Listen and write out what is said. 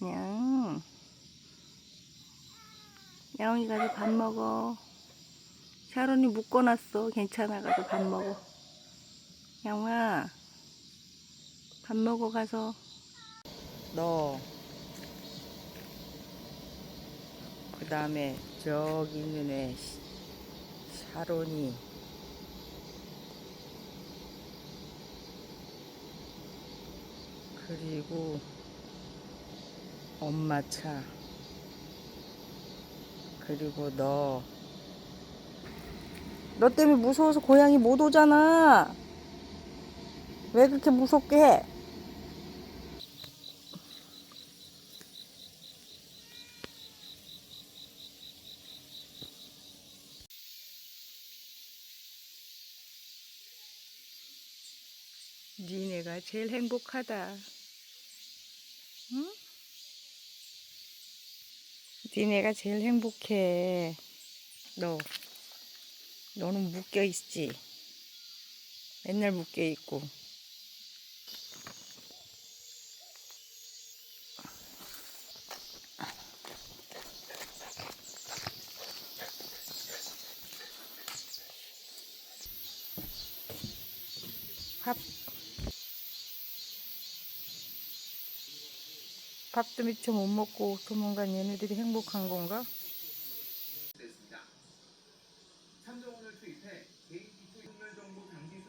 냥. 야옹이 가서 밥 먹어. 샤론이 묶어놨어. 괜찮아. 가서 밥 먹어. 양아, 밥 먹어 가서. 너. 그 다음에 저기 있는 애 시- 샤론이. 그리고 엄마 차. 그리고 너. 너 때문에 무서워서 고양이 못 오잖아. 왜 그렇게 무섭게 해? 니네가 제일 행복하다. 응? 니네가 제일 행복해. 너, 너는 묶여 있지? 맨날 묶여 있고. 밥, 밥도 미처 못 먹고 도망간 얘네들이 행복한 건가? 됐습니다. 참정원을 투입해 개인 기초 정보 당시